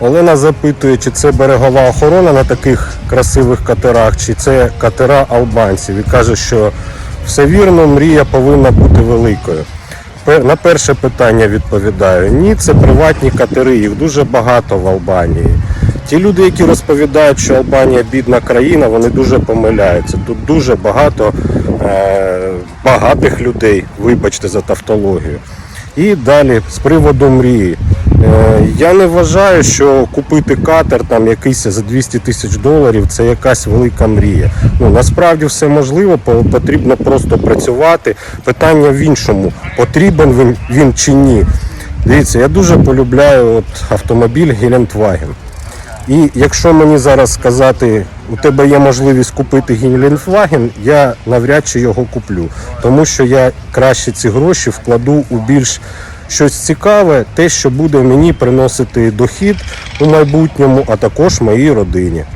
Олена запитує, чи це берегова охорона на таких красивих катерах, чи це катера албанців. І каже, що все вірно, мрія повинна бути великою. На перше питання відповідаю: ні, це приватні катери, їх дуже багато в Албанії. Ті люди, які розповідають, що Албанія бідна країна, вони дуже помиляються. Тут дуже багато е, багатих людей, вибачте за тавтологію. І далі з приводу мрії. Е, Я не вважаю, що купити катер там якийсь за 200 тисяч доларів це якась велика мрія. Ну насправді все можливо, потрібно просто працювати. Питання в іншому: потрібен він, чи ні. Дивіться, я дуже полюбляю от автомобіль Гелендваген. І якщо мені зараз сказати, у тебе є можливість купити Гелендваген, я навряд чи його куплю. Тому що я краще ці гроші вкладу у більш щось цікаве, те, що буде мені приносити дохід у майбутньому, а також моїй родині.